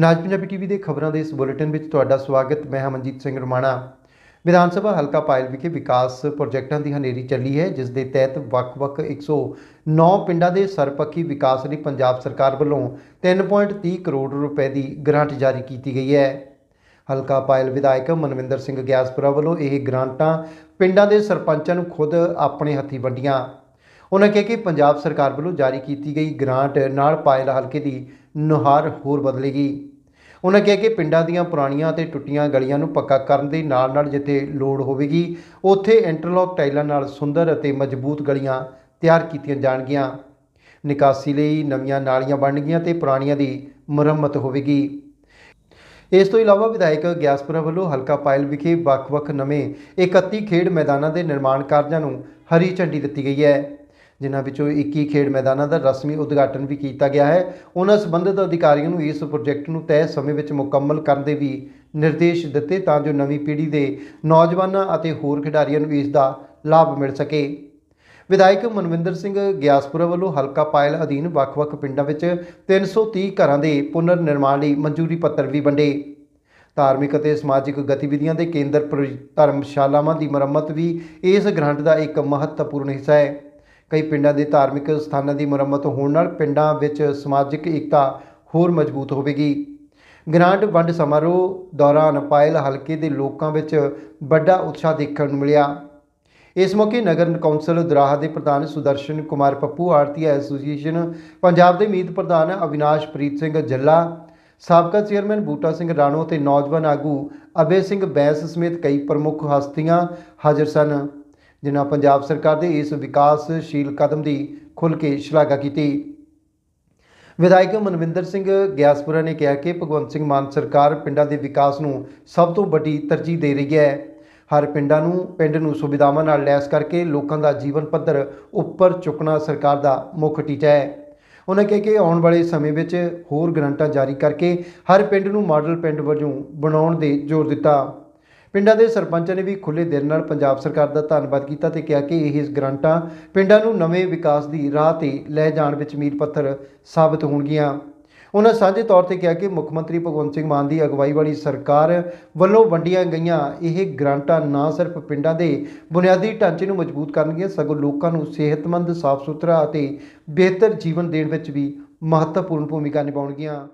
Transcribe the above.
ਨਾਜ Punjabi TV ਦੇ ਖਬਰਾਂ ਦੇ ਇਸ ਬੁਲੇਟਿਨ ਵਿੱਚ ਤੁਹਾਡਾ ਸਵਾਗਤ, ਮੈਂ ਹਮਨਜੀਤ ਸਿੰਘ ਰਮਾਣਾ। ਵਿਧਾਨ ਸਭਾ ਹਲਕਾ ਪਾਇਲ ਵਿਖੇ ਵਿਕਾਸ ਪ੍ਰੋਜੈਕਟਾਂ ਦੀ ਹਨੇਰੀ ਚੱਲੀ ਹੈ, ਜਿਸ ਦੇ ਤਹਿਤ ਵੱਖ-ਵੱਖ 109 ਪਿੰਡਾਂ ਦੇ ਸਰਪੱਖੀ ਵਿਕਾਸ ਲਈ ਪੰਜਾਬ ਸਰਕਾਰ ਵੱਲੋਂ 3.30 ਕਰੋੜ ਰੁਪਏ ਦੀ ਗ੍ਰਾਂਟ ਜਾਰੀ ਕੀਤੀ ਗਈ ਹੈ। ਹਲਕਾ ਪਾਇਲ ਵਿਧਾਇਕ ਮਨਵਿੰਦਰ ਸਿੰਘ ਗਿਆਸਪੁਰਾ ਵੱਲੋਂ ਇਹ ਗ੍ਰਾਂਟਾਂ ਪਿੰਡਾਂ ਦੇ ਸਰਪੰਚਾਂ ਨੂੰ ਖੁਦ ਆਪਣੇ ਹੱਥੀਂ ਵੰਡੀਆਂ। ਉਹਨਾਂ ਕਿਹਾ ਕਿ ਪੰਜਾਬ ਸਰਕਾਰ ਵੱਲੋਂ ਜਾਰੀ ਕੀਤੀ ਗਈ ਗ੍ਰਾਂਟ ਨਾਲ ਪਾਇਲ ਹਲਕੇ ਦੀ ਨੁਹਾਰ ਹੋਰ ਬਦਲੇਗੀ। ਉਹਨਾਂ ਕਿਹਾ ਕਿ ਪਿੰਡਾਂ ਦੀਆਂ ਪੁਰਾਣੀਆਂ ਅਤੇ ਟੁੱਟੀਆਂ ਗਲੀਆਂ ਨੂੰ ਪੱਕਾ ਕਰਨ ਦੇ ਨਾਲ-ਨਾਲ ਜਿੱਥੇ ਲੋੜ ਹੋਵੇਗੀ, ਉੱਥੇ ਇੰਟਰਲੌਕ ਟਾਈਲਾਂ ਨਾਲ ਸੁੰਦਰ ਅਤੇ ਮਜ਼ਬੂਤ ਗਲੀਆਂ ਤਿਆਰ ਕੀਤੀਆਂ ਜਾਣਗੀਆਂ। ਨਿਕਾਸੀ ਲਈ ਨਵੀਆਂ ਨਾਲੀਆਂ ਬਣਨਗੀਆਂ ਤੇ ਪੁਰਾਣੀਆਂ ਦੀ ਮੁਰੰਮਤ ਹੋਵੇਗੀ। ਇਸ ਤੋਂ ਇਲਾਵਾ ਵਿਧਾਇਕ ਗਿਆਸਪੁਰਾ ਵੱਲੋਂ ਹਲਕਾ ਪਾਇਲ ਵਿਖੇ ਵੱਖ-ਵੱਖ ਨਵੇਂ 31 ਖੇਡ ਮੈਦਾਨਾਂ ਦੇ ਨਿਰਮਾਣ ਕਾਰਜਾਂ ਨੂੰ ਹਰੀ ਝੰਡੀ ਦਿੱਤੀ ਗਈ ਹੈ। ਜਿਨ੍ਹਾਂ ਵਿੱਚੋਂ 21 ਖੇਡ ਮੈਦਾਨਾਂ ਦਾ ਰਸਮੀ ਉਦਘਾਟਨ ਵੀ ਕੀਤਾ ਗਿਆ ਹੈ। ਉਹਨਾਂ ਸੰਬੰਧਿਤ ਅਧਿਕਾਰੀਆਂ ਨੂੰ ਇਸ ਪ੍ਰੋਜੈਕਟ ਨੂੰ ਤੈਅ ਸਮੇਂ ਵਿੱਚ ਮੁਕੰਮਲ ਕਰਨ ਦੇ ਵੀ ਨਿਰਦੇਸ਼ ਦਿੱਤੇ ਤਾਂ ਜੋ ਨਵੀਂ ਪੀੜ੍ਹੀ ਦੇ ਨੌਜਵਾਨਾਂ ਅਤੇ ਹੋਰ ਖਿਡਾਰੀਆਂ ਨੂੰ ਇਸ ਦਾ ਲਾਭ ਮਿਲ ਸਕੇ। ਵਿਧਾਇਕ ਮਨਵਿੰਦਰ ਸਿੰਘ ਗਿਆਸਪੁਰਾ ਵੱਲੋਂ ਹਲਕਾ ਪਾਇਲ ਅਧੀਨ ਵੱਖ-ਵੱਖ ਪਿੰਡਾਂ ਵਿੱਚ 330 ਘਰਾਂ ਦੇ ਪੁਨਰ ਨਿਰਮਾਣ ਲਈ ਮਨਜ਼ੂਰੀ ਪੱਤਰ ਵੀ ਵੰਡੇ। ਧਾਰਮਿਕ ਅਤੇ ਸਮਾਜਿਕ ਗਤੀਵਿਧੀਆਂ ਦੇ ਕੇਂਦਰ ਪਰ ਧਰਮਸ਼ਾਲਾਵਾਂ ਦੀ ਮੁਰੰਮਤ ਵੀ ਇਸ ਗ੍ਰਾਂਟ ਦਾ ਇੱਕ ਮਹੱਤਵਪੂਰਨ ਹਿੱਸਾ ਹੈ। ਕਈ ਪਿੰਡਾਂ ਦੇ ਧਾਰਮਿਕ ਸਥਾਨਾਂ ਦੀ ਮੁਰੰਮਤ ਹੋਣ ਨਾਲ ਪਿੰਡਾਂ ਵਿੱਚ ਸਮਾਜਿਕ ਏਕਤਾ ਹੋਰ ਮਜ਼ਬੂਤ ਹੋਵੇਗੀ। ਗ੍ਰਾਂਟ ਵੰਡ ਸਮਾਰੋਹ ਦੌਰਾਨ ਪਾਇਲ ਹਲਕੇ ਦੇ ਲੋਕਾਂ ਵਿੱਚ ਵੱਡਾ ਉਤਸ਼ਾਹ ਦੇਖਣ ਨੂੰ ਮਿਲਿਆ। ਇਸ ਮੌਕੇ ਨਗਰ ਕੌਂਸਲ ਦਰਾਹਾ ਦੇ ਪ੍ਰਧਾਨ ਸੁਦਰਸ਼ਨ ਕੁਮਾਰ ਪੱਪੂ ਆਰਤੀ ਐਸੋਸੀਏਸ਼ਨ ਪੰਜਾਬ ਦੇ ਮੀਤ ਪ੍ਰਧਾਨ ਅਵਿਨਾਸ਼ ਪ੍ਰੀਤ ਸਿੰਘ ਜੱਲਾ, ਸਾਬਕਾ ਚੇਅਰਮੈਨ ਬੂਟਾ ਸਿੰਘ ਰਾਣੋ ਤੇ ਨੌਜਵਾਨ ਆਗੂ ਅਬੇ ਸਿੰਘ ਬੈਂਸ ਸਮੇਤ ਕਈ ਪ੍ਰਮੁੱਖ ਹਸਤੀਆਂ ਹਾਜ਼ਰ ਸਨ। ਜਿਨ੍ਹਾਂ ਪੰਜਾਬ ਸਰਕਾਰ ਦੇ ਇਸ ਵਿਕਾਸਸ਼ੀਲ ਕਦਮ ਦੀ ਖੁੱਲ੍ਹ ਕੇ ਸ਼ਲਾਘਾ ਕੀਤੀ। ਵਿਧਾਇਕ ਮਨਵਿੰਦਰ ਸਿੰਘ ਗਿਆਸਪੁਰਾ ਨੇ ਕਿਹਾ ਕਿ ਭਗਵੰਤ ਸਿੰਘ ਮਾਨ ਸਰਕਾਰ ਪਿੰਡਾਂ ਦੇ ਵਿਕਾਸ ਨੂੰ ਸਭ ਤੋਂ ਵੱਡੀ ਤਰਜੀਹ ਦੇ ਰਹੀ ਹੈ। ਹਰ ਪਿੰਡਾਂ ਨੂੰ, ਪਿੰਡ ਨੂੰ ਸੁਵਿਧਾਵਾਂ ਨਾਲ ਲੈਸ ਕਰਕੇ ਲੋਕਾਂ ਦਾ ਜੀਵਨ ਪੱਧਰ ਉੱਪਰ ਚੁੱਕਣਾ ਸਰਕਾਰ ਦਾ ਮੁੱਖ ਟੀਚਾ ਹੈ। ਉਹਨਾਂ ਕਿਹਾ ਕਿ ਆਉਣ ਵਾਲੇ ਸਮੇਂ ਵਿੱਚ ਹੋਰ ਗਰੰਟਾਂ ਜਾਰੀ ਕਰਕੇ ਹਰ ਪਿੰਡ ਨੂੰ ਮਾਡਲ ਪਿੰਡ ਵਜੋਂ ਬਣਾਉਣ ਦੇ ਜ਼ੋਰ ਦਿੱਤਾ। ਪਿੰਡਾਂ ਦੇ ਸਰਪੰਚਾਂ ਨੇ ਵੀ ਖੁੱਲੇ ਦਿਲ ਨਾਲ ਪੰਜਾਬ ਸਰਕਾਰ ਦਾ ਧੰਨਵਾਦ ਕੀਤਾ ਤੇ ਕਿਹਾ ਕਿ ਇਹ ਗ੍ਰਾਂਟਾਂ ਪਿੰਡਾਂ ਨੂੰ ਨਵੇਂ ਵਿਕਾਸ ਦੀ ਰਾਹ ਤੇ ਲੈ ਜਾਣ ਵਿੱਚ ਮੀਲ ਪੱਥਰ ਸਾਬਤ ਹੋਣਗੀਆਂ। ਉਹਨਾਂ ਸਾਂਝੇ ਤੌਰ ਤੇ ਕਿਹਾ ਕਿ ਮੁੱਖ ਮੰਤਰੀ ਭਗਵੰਤ ਸਿੰਘ ਮਾਨ ਦੀ ਅਗਵਾਈ ਵਾਲੀ ਸਰਕਾਰ ਵੱਲੋਂ ਵੰਡੀਆਂ ਗਈਆਂ ਇਹ ਗ੍ਰਾਂਟਾਂ ਨਾ ਸਿਰਫ ਪਿੰਡਾਂ ਦੇ ਬੁਨਿਆਦੀ ਢਾਂਚੇ ਨੂੰ ਮਜ਼ਬੂਤ ਕਰਨਗੀਆਂ, ਸਗੋਂ ਲੋਕਾਂ ਨੂੰ ਸਿਹਤਮੰਦ ਸਾਫ਼ ਸੁਥਰਾ ਅਤੇ ਬਿਹਤਰ ਜੀਵਨ ਦੇਣ ਵਿੱਚ ਵੀ ਮਹੱਤਵਪੂਰਨ ਭੂਮਿਕਾ ਨਿਭਾਉਣਗੀਆਂ।